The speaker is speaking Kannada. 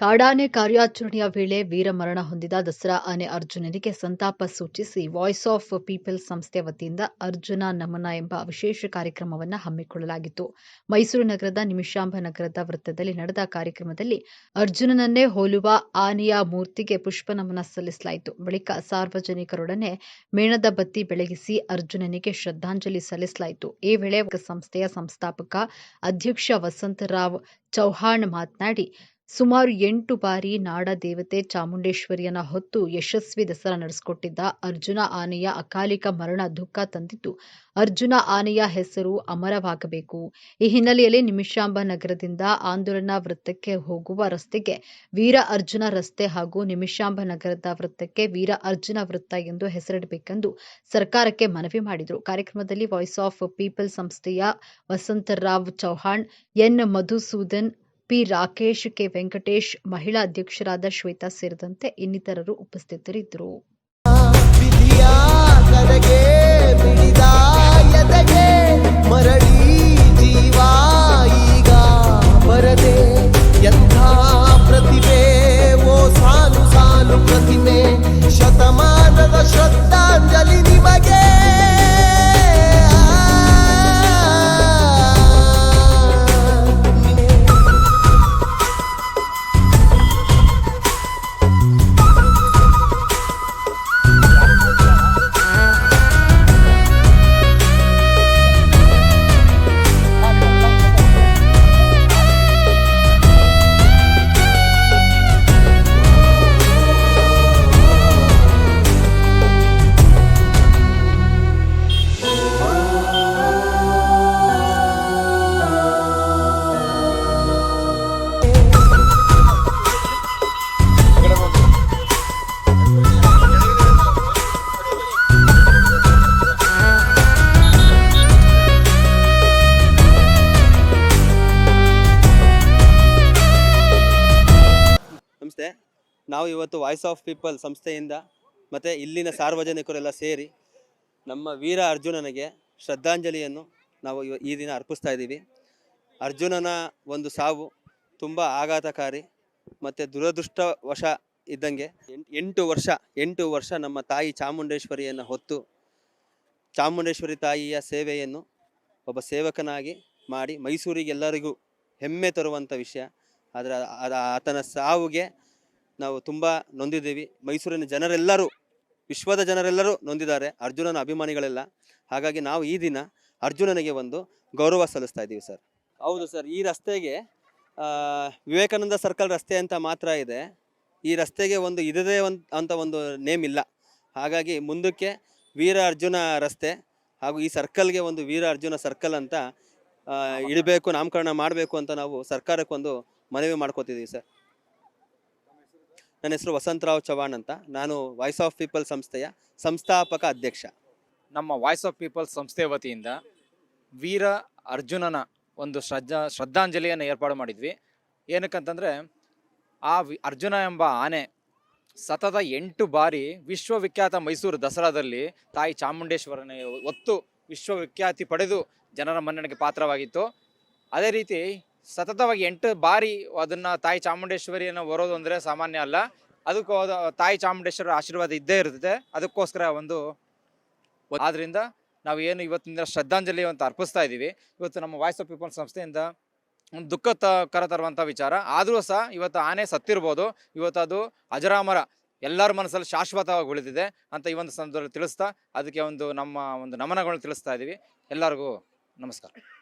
ಕಾಡಾನೆ ಕಾರ್ಯಾಚರಣೆಯ ವೇಳೆ ವೀರಮರಣ ಹೊಂದಿದ ದಸರಾ ಆನೆ ಅರ್ಜುನನಿಗೆ ಸಂತಾಪ ಸೂಚಿಸಿ ವಾಯ್ಸ್ ಆಫ್ ಪೀಪಲ್ ಸಂಸ್ಥೆ ವತಿಯಿಂದ ಅರ್ಜುನ ನಮನ ಎಂಬ ವಿಶೇಷ ಕಾರ್ಯಕ್ರಮವನ್ನು ಹಮ್ಮಿಕೊಳ್ಳಲಾಗಿತ್ತು. ಮೈಸೂರು ನಗರದ ನಿಮಿಷಾಂಬ ನಗರದ ವೃತ್ತದಲ್ಲಿ ನಡೆದ ಕಾರ್ಯಕ್ರಮದಲ್ಲಿ ಅರ್ಜುನನನ್ನೇ ಹೋಲುವ ಆನೆಯ ಮೂರ್ತಿಗೆ ಪುಷ್ಪ ನಮನ ಸಲ್ಲಿಸಲಾಯಿತು. ಬಳಿಕ ಸಾರ್ವಜನಿಕರೊಡನೆ ಮೇಣದ ಬತ್ತಿ ಬೆಳಗಿಸಿ ಅರ್ಜುನನಿಗೆ ಶ್ರದ್ಧಾಂಜಲಿ ಸಲ್ಲಿಸಲಾಯಿತು. ಈ ವೇಳೆ ಸಂಸ್ಥೆಯ ಸಂಸ್ಥಾಪಕ ಅಧ್ಯಕ್ಷ ವಸಂತರಾವ್ ಚೌಹಾಣ್ ಮಾತನಾಡಿ ಸುಮಾರು ಎಂಟು ಬಾರಿ ನಾಡ ದೇವತೆ ಚಾಮುಂಡೇಶ್ವರಿಯನ್ನ ಹೊತ್ತು ಯಶಸ್ವಿ ದಸರಾ ನಡೆಸಿಕೊಟ್ಟಿದ್ದ ಅರ್ಜುನ ಆನೆಯ ಅಕಾಲಿಕ ಮರಣ ದುಃಖ ತಂದಿದ್ದು, ಅರ್ಜುನ ಆನೆಯ ಹೆಸರು ಅಮರವಾಗಬೇಕು. ಈ ಹಿನ್ನೆಲೆಯಲ್ಲಿ ನಿಮಿಷಾಂಬ ನಗರದಿಂದ ಆಂದೋಲನ ವೃತ್ತಕ್ಕೆ ಹೋಗುವ ರಸ್ತೆಗೆ ವೀರ ಅರ್ಜುನ ರಸ್ತೆ ಹಾಗೂ ನಿಮಿಷಾಂಬ ನಗರದ ವೃತ್ತಕ್ಕೆ ವೀರ ಅರ್ಜುನ ವೃತ್ತ ಎಂದು ಹೆಸರಿಡಬೇಕೆಂದು ಸರ್ಕಾರಕ್ಕೆ ಮನವಿ ಮಾಡಿದರು. ಕಾರ್ಯಕ್ರಮದಲ್ಲಿ ವಾಯ್ಸ್ ಆಫ್ ಪೀಪಲ್ ಸಂಸ್ಥೆಯ Vasantrao Chauhan, N. Madhusudan P Rakesh K Venkatesh ಮಹಿಳಾ ಅಧ್ಯಕ್ಷರಾದ ಶ್ವೇತಾ ಸೇರಿದಂತೆ ಇನ್ನಿತರರು ಉಪಸ್ಥಿತರಿದ್ದರು ನಾವು ಇವತ್ತು ವಾಯ್ಸ್ ಆಫ್ ಪೀಪಲ್ ಸಂಸ್ಥೆಯಿಂದ ಮತ್ತು ಇಲ್ಲಿನ ಸಾರ್ವಜನಿಕರೆಲ್ಲ ಸೇರಿ ನಮ್ಮ ವೀರ ಅರ್ಜುನನಿಗೆ ಶ್ರದ್ಧಾಂಜಲಿಯನ್ನು ನಾವು ಈ ದಿನ ಅರ್ಪಿಸ್ತಾ ಇದ್ದೀವಿ. ಅರ್ಜುನನ ಒಂದು ಸಾವು ತುಂಬ ಆಘಾತಕಾರಿ ಮತ್ತು ದುರದೃಷ್ಟವಶ ಇದ್ದಂಗೆ ಎಂಟ್- ವರ್ಷ, ಎಂಟು ವರ್ಷ ನಮ್ಮ ತಾಯಿ ಚಾಮುಂಡೇಶ್ವರಿಯನ್ನು ಹೊತ್ತು ಚಾಮುಂಡೇಶ್ವರಿ ತಾಯಿಯ ಸೇವೆಯನ್ನು ಒಬ್ಬ ಸೇವಕನಾಗಿ ಮಾಡಿ ಮೈಸೂರಿಗೆಲ್ಲರಿಗೂ ಹೆಮ್ಮೆ ತರುವಂಥ ವಿಷಯ. ಆದರೆ ಆತನ ಸಾವಿಗೆ ನಾವು ತುಂಬ ನೊಂದಿದ್ದೀವಿ. ಮೈಸೂರಿನ ಜನರೆಲ್ಲರೂ, ವಿಶ್ವದ ಜನರೆಲ್ಲರೂ ನೊಂದಿದ್ದಾರೆ. ಅರ್ಜುನನ ಅಭಿಮಾನಿಗಳೆಲ್ಲ. ಹಾಗಾಗಿ ನಾವು ಈ ದಿನ ಅರ್ಜುನನಿಗೆ ಒಂದು ಗೌರವ ಸಲ್ಲಿಸ್ತಾ ಇದ್ದೀವಿ ಸರ್. ಹೌದು ಸರ್, ಈ ರಸ್ತೆಗೆ ವಿವೇಕಾನಂದ ಸರ್ಕಲ್ ರಸ್ತೆ ಅಂತ ಮಾತ್ರ ಇದೆ. ಈ ರಸ್ತೆಗೆ ಒಂದು ಇದೇ ಒಂದು ಅಂತ ಒಂದು ನೇಮ್ ಇಲ್ಲ. ಹಾಗಾಗಿ ಮುಂದಕ್ಕೆ ವೀರ ಅರ್ಜುನ ರಸ್ತೆ ಹಾಗೂ ಈ ಸರ್ಕಲ್ಗೆ ಒಂದು ವೀರ ಅರ್ಜುನ ಸರ್ಕಲ್ ಅಂತ ಇಡಬೇಕು ನಾಮಕರಣ ಮಾಡಬೇಕು ಅಂತ ನಾವು ಸರ್ಕಾರಕ್ಕೊಂದು ಮನವಿ ಮಾಡ್ಕೋತಿದ್ದೀವಿ ಸರ್. ನನ್ನ ಹೆಸರು ವಸಂತರಾವ್ ಚವಾಣ್ ಅಂತ. ನಾನು ವಾಯ್ಸ್ ಆಫ್ ಪೀಪಲ್ ಸಂಸ್ಥೆಯ ಸಂಸ್ಥಾಪಕ ಅಧ್ಯಕ್ಷ. ನಮ್ಮ ವಾಯ್ಸ್ ಆಫ್ ಪೀಪಲ್ ಸಂಸ್ಥೆ ವತಿಯಿಂದ ವೀರ ಅರ್ಜುನನ ಒಂದು ಶ್ರದ್ಧಾ, ಶ್ರದ್ಧಾಂಜಲಿಯನ್ನು ಏರ್ಪಾಡು ಮಾಡಿದ್ವಿ. ಏನಕ್ಕಂತಂದರೆ, ಆ ಅರ್ಜುನ ಎಂಬ ಆನೆ ಸತತ ಎಂಟು ಬಾರಿ ವಿಶ್ವವಿಖ್ಯಾತ ಮೈಸೂರು ದಸರಾದಲ್ಲಿ ತಾಯಿ ಚಾಮುಂಡೇಶ್ವರನ ಒತ್ತು ವಿಶ್ವವಿಖ್ಯಾತಿ ಪಡೆದು ಜನರ ಮನ್ನಣೆಗೆ ಪಾತ್ರವಾಗಿತ್ತು. ಅದೇ ರೀತಿ ಸತತವಾಗಿ ಎಂಟು ಬಾರಿ ಅದನ್ನು ತಾಯಿ ಚಾಮುಂಡೇಶ್ವರಿಯನ್ನು ಬರೋದು ಅಂದರೆ ಸಾಮಾನ್ಯ ಅಲ್ಲ. ಅದಕ್ಕೂ ಅದು ತಾಯಿ ಚಾಮುಂಡೇಶ್ವರ ಆಶೀರ್ವಾದ ಇದ್ದೇ ಇರುತ್ತೆ ಅದಕ್ಕೋಸ್ಕರ ಒಂದು ಆದ್ದರಿಂದ ನಾವು ಏನು ಇವತ್ತಿನ ಶ್ರದ್ಧಾಂಜಲಿ ಅಂತ ಅರ್ಪಿಸ್ತಾ ಇದ್ದೀವಿ. ಇವತ್ತು ನಮ್ಮ ವಾಯ್ಸ್ ಆಫ್ ಪೀಪಲ್ ಸಂಸ್ಥೆಯಿಂದ ಒಂದು ದುಃಖ ತ- ಕರ ತರುವಂಥ ವಿಚಾರ. ಆದರೂ ಸಹ ಇವತ್ತು ಆನೆ ಸತ್ತಿರ್ಬೋದು. ಇವತ್ತು ಅದು ಅಜರಾಮರ ಎಲ್ಲರ ಮನಸ್ಸಲ್ಲಿ ಶಾಶ್ವತವಾಗಿ ಉಳಿದಿದೆ ಅಂತ ಈ ಒಂದು ಸಂದರ್ಭದಲ್ಲಿ ತಿಳಿಸ್ತಾ, ಅದಕ್ಕೆ ಒಂದು ನಮ್ಮ ಒಂದು ನಮನಗಳನ್ನು ತಿಳಿಸ್ತಾ ಇದ್ದೀವಿ. ಎಲ್ಲರಿಗೂ ನಮಸ್ಕಾರ.